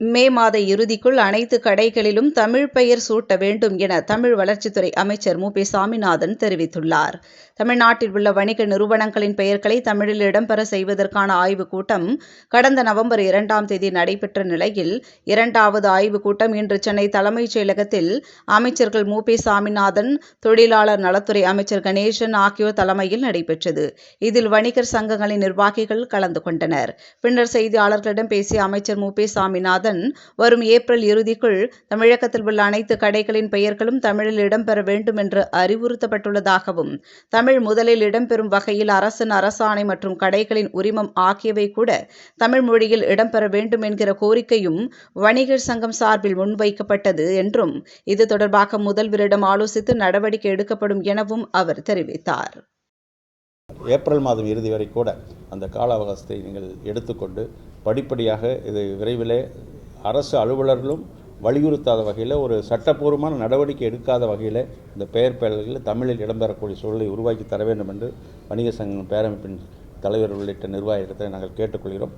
மே மாத இறுதிக்குள் அனைத்து கடைகளிலும் தமிழ் பெயர் சூட்ட வேண்டும் என தமிழ் வளர்ச்சித்துறை அமைச்சர் மு. பி. சாமிநாதன் தெரிவித்துள்ளார். தமிழ்நாட்டில் உள்ள வணிக நிறுவனங்களின் பெயர்களை தமிழில் இடம்பெற செய்வதற்கான ஆய்வுக் கூட்டம் கடந்த நவம்பர் இரண்டாம் தேதி நடைபெற்ற நிலையில் இரண்டாவது ஆய்வுக் கூட்டம் இன்று சென்னை தலைமைச் செயலகத்தில் அமைச்சர்கள் மு. பி. சாமிநாதன் தொழிலாளர் நலத்துறை அமைச்சர் கணேசன் ஆகியோர் தலைமையில் நடைபெற்றது. இதில் வணிகர் சங்கங்களின் நிர்வாகிகள் கலந்து கொண்டனர். பின்னர் செய்தியாளர்களிடம் பேசிய அமைச்சர் மு. பி. சாமிநாதன் வரும் ஏப்ரல் இறுதிக்குள் தமிழகத்தில் உள்ள அனைத்து கடைகளின் பெயர்களும் தமிழில் இடம்பெற வேண்டும் என்று அறிவுறுத்தப்பட்டுள்ளதாகவும் தமிழ் முதலில் இடம்பெறும் வகையில் அரசின் அரசாணை மற்றும் கடைகளின் உரிமம் ஆகியவை கூட தமிழ் மொழியில் இடம்பெற வேண்டும் என்கிற கோரிக்கையும் வணிகர் சங்கம் சார்பில் முன்வைக்கப்பட்டது என்றும் இது தொடர்பாக முதல்வரிடம் ஆலோசித்து நடவடிக்கை எடுக்கப்படும் எனவும் அவர் தெரிவித்தார். ஏப்ரல் மாதம் இறுதி வரை கூட அந்த கால அவகாசத்தை நீங்கள் எடுத்துக்கொண்டு படிப்படியாக இது விரைவிலே அரசு அலுவலர்களும் வலியுறுத்தாத வகையில் ஒரு சட்டப்பூர்வமான நடவடிக்கை எடுக்காத வகையில் இந்த பெயர் பெயர்களில் தமிழில் இடம்பெறக்கூடிய சூழலை உருவாக்கி தர வேண்டும் என்று வணிக சங்கம் பேரமைப்பின் தலைவர் உள்ளிட்ட நிர்வாகத்தை நாங்கள் கேட்டுக்கொள்கிறோம்.